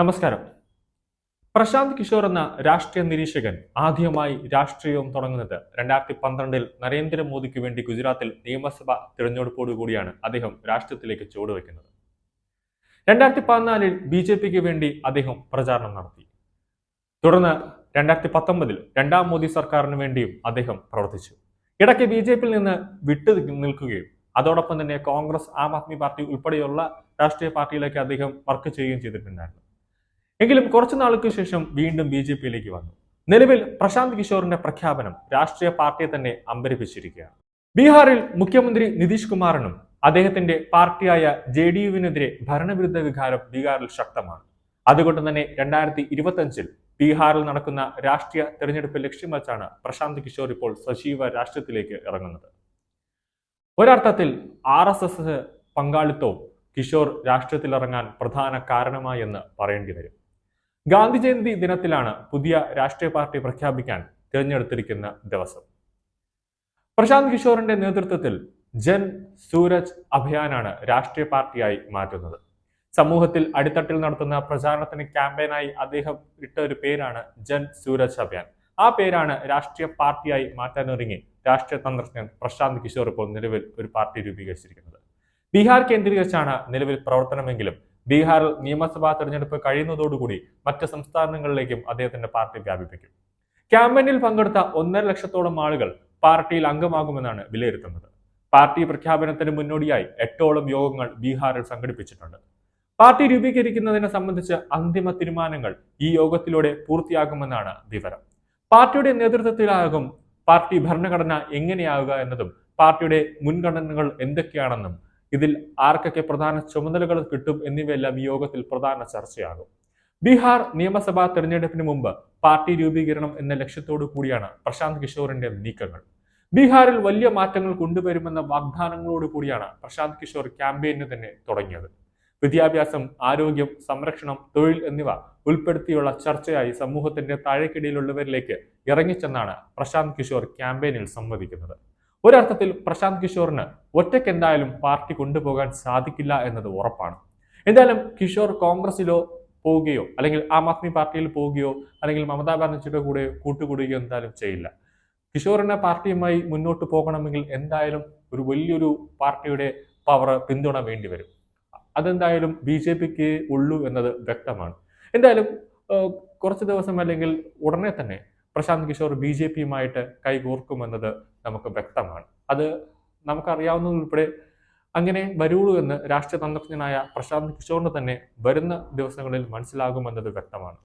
നമസ്കാരം. പ്രശാന്ത് കിഷോർ എന്ന രാഷ്ട്രീയ നിരീക്ഷകൻ ആദ്യമായി രാഷ്ട്രീയവും തുടങ്ങുന്നത് രണ്ടായിരത്തി പന്ത്രണ്ടിൽ നരേന്ദ്രമോദിക്ക് വേണ്ടി ഗുജറാത്തിൽ നിയമസഭാ തിരഞ്ഞെടുപ്പോടുകൂടിയാണ് അദ്ദേഹം രാഷ്ട്രീയത്തിലേക്ക് ചുവടുവെക്കുന്നത് രണ്ടായിരത്തി പതിനാലിൽ ബി ജെ പിക്ക് വേണ്ടി അദ്ദേഹം പ്രചാരണം നടത്തി. തുടർന്ന് രണ്ടായിരത്തി പത്തൊമ്പതിൽ രണ്ടാം മോദി സർക്കാരിന് വേണ്ടിയും അദ്ദേഹം പ്രവർത്തിച്ചു. ഇടയ്ക്ക് ബി ജെ പിയിൽ നിന്ന് വിട്ടു നിൽക്കുകയും അതോടൊപ്പം തന്നെ കോൺഗ്രസ് ആം ആദ്മി പാർട്ടി ഉൾപ്പെടെയുള്ള രാഷ്ട്രീയ പാർട്ടിയിലേക്ക് അദ്ദേഹം വർക്ക് ചെയ്യുകയും ചെയ്തിട്ടുണ്ടായിരുന്നു. എങ്കിലും കുറച്ചു നാൾക്ക് ശേഷം വീണ്ടും ബി ജെ പിയിലേക്ക് വന്നു. നിലവിൽ പ്രശാന്ത് കിഷോറിന്റെ പ്രഖ്യാപനം രാഷ്ട്രീയ പാർട്ടിയെ തന്നെ അമ്പരിപ്പിച്ചിരിക്കുകയാണ്. ബീഹാറിൽ മുഖ്യമന്ത്രി നിതീഷ് കുമാറിനും അദ്ദേഹത്തിന്റെ പാർട്ടിയായ ജെ ഡി യുവിനെതിരെ ഭരണവിരുദ്ധ വികാരം ബീഹാറിൽ ശക്തമാണ്. അതുകൊണ്ട് തന്നെ രണ്ടായിരത്തി ഇരുപത്തഞ്ചിൽ ബീഹാറിൽ നടക്കുന്ന രാഷ്ട്രീയ തെരഞ്ഞെടുപ്പ് ലക്ഷ്യം വച്ചാണ് പ്രശാന്ത് കിഷോർ ഇപ്പോൾ സജീവ രാഷ്ട്രീയത്തിലേക്ക് ഇറങ്ങുന്നത്. ഒരർത്ഥത്തിൽ ആർ എസ് എസ് പങ്കാളിത്തവും കിഷോർ രാഷ്ട്രീയത്തിലിറങ്ങാൻ പ്രധാന കാരണമായി എന്ന് പറയേണ്ടി വരും. ഗാന്ധി ജയന്തി ദിനത്തിലാണ് പുതിയ രാഷ്ട്രീയ പാർട്ടി പ്രഖ്യാപിക്കാൻ തിരഞ്ഞെടുത്തിരിക്കുന്ന ദിവസം. പ്രശാന്ത് കിഷോറിന്റെ നേതൃത്വത്തിൽ ജൻ സൂരജ് അഭിയാനാണ് രാഷ്ട്രീയ പാർട്ടിയായി മാറ്റുന്നത്. സമൂഹത്തിൽ അടിത്തട്ടിൽ നടത്തുന്ന പ്രചാരണത്തിന് ക്യാമ്പയിനായി അദ്ദേഹം ഇട്ട ഒരു പേരാണ് ജൻ സൂരജ് അഭിയാൻ. ആ പേരാണ് രാഷ്ട്രീയ പാർട്ടിയായി മാറ്റാനൊരുങ്ങി രാഷ്ട്രീയ തന്ത്രജ്ഞൻ പ്രശാന്ത് കിഷോർ ഇപ്പോൾ നിലവിൽ ഒരു പാർട്ടി രൂപീകരിച്ചിരിക്കുന്നത്. ബീഹാർ കേന്ദ്രീകരിച്ചാണ് നിലവിൽ പ്രവർത്തനമെങ്കിലും ബീഹാറിൽ നിയമസഭാ തെരഞ്ഞെടുപ്പ് കഴിയുന്നതോടുകൂടി മറ്റ് സംസ്ഥാനങ്ങളിലേക്കും അദ്ദേഹത്തിന്റെ പാർട്ടി വ്യാപിപ്പിക്കും. ക്യാമ്പയിനിൽ പങ്കെടുത്ത ഒന്നര ലക്ഷത്തോളം ആളുകൾ പാർട്ടിയിൽ അംഗമാകുമെന്നാണ് വിലയിരുത്തുന്നത്. പാർട്ടി പ്രഖ്യാപനത്തിന് മുന്നോടിയായി എട്ടോളം യോഗങ്ങൾ ബീഹാറിൽ സംഘടിപ്പിച്ചിട്ടുണ്ട്. പാർട്ടി രൂപീകരിക്കുന്നതിനെ സംബന്ധിച്ച് അന്തിമ തീരുമാനങ്ങൾ ഈ യോഗത്തിലൂടെ പൂർത്തിയാകുമെന്നാണ് വിവരം. പാർട്ടിയുടെ നേതൃത്വത്തിലാകും പാർട്ടി ഭരണഘടന എങ്ങനെയാവുക എന്നതും പാർട്ടിയുടെ മുൻഗണനകൾ എന്തൊക്കെയാണെന്നും ഇതിൽ ആർക്കൊക്കെ പ്രധാന ചുമതലകൾ കിട്ടും എന്നിവയെല്ലാം യോഗത്തിൽ പ്രധാന ചർച്ചയാകും. ബീഹാർ നിയമസഭാ തെരഞ്ഞെടുപ്പിന് മുമ്പ് പാർട്ടി രൂപീകരണം എന്ന ലക്ഷ്യത്തോടു കൂടിയാണ് പ്രശാന്ത് കിഷോറിന്റെ നീക്കങ്ങൾ. ബീഹാറിൽ വലിയ മാറ്റങ്ങൾ കൊണ്ടുവരുമെന്ന വാഗ്ദാനങ്ങളോട് കൂടിയാണ് പ്രശാന്ത് കിഷോർ ക്യാമ്പയിന് തന്നെ തുടങ്ങിയത്. വിദ്യാഭ്യാസം ആരോഗ്യം സംരക്ഷണം തൊഴിൽ എന്നിവ ഉൾപ്പെടുത്തിയുള്ള ചർച്ചയായി സമൂഹത്തിന്റെ താഴേക്കിടയിലുള്ളവരിലേക്ക് ഇറങ്ങിച്ചെന്നാണ് പ്രശാന്ത് കിഷോർ ക്യാമ്പയിനിൽ സംവദിക്കുന്നത്. ഒരർത്ഥത്തിൽ പ്രശാന്ത് കിഷോറിന് ഒറ്റയ്ക്ക് എന്തായാലും പാർട്ടി കൊണ്ടുപോകാൻ സാധിക്കില്ല എന്നത് ഉറപ്പാണ്. എന്തായാലും കിഷോർ കോൺഗ്രസിലോ പോവുകയോ അല്ലെങ്കിൽ ആം ആദ്മി പാർട്ടിയിൽ പോവുകയോ അല്ലെങ്കിൽ മമതാ ബാനർജിയുടെ കൂടെ കൂട്ടുകൂടുകയോ എന്തായാലും ചെയ്യില്ല. കിഷോറിനെ പാർട്ടിയുമായി മുന്നോട്ട് പോകണമെങ്കിൽ എന്തായാലും ഒരു വലിയൊരു പാർട്ടിയുടെ പവർ പിന്തുണ വേണ്ടി വരും. അതെന്തായാലും ബി ജെ പിക്ക് ഉള്ളൂ എന്നത് വ്യക്തമാണ്. എന്തായാലും കുറച്ച് ദിവസം അല്ലെങ്കിൽ ഉടനെ തന്നെ പ്രശാന്ത് കിഷോർ ബി ജെ പിയുമായിട്ട് കൈകോർക്കുമെന്നത് നമുക്ക് വ്യക്തമാണ്. അത് നമുക്കറിയാവുന്നതുൾപ്പെടെ അങ്ങനെ വരുള്ളൂ എന്ന് രാഷ്ട്രീയ തന്ത്രജ്ഞനായ പ്രശാന്ത് കിഷോറിന് തന്നെ വരുന്ന ദിവസങ്ങളിൽ മനസ്സിലാകുമെന്നത് വ്യക്തമാണ്.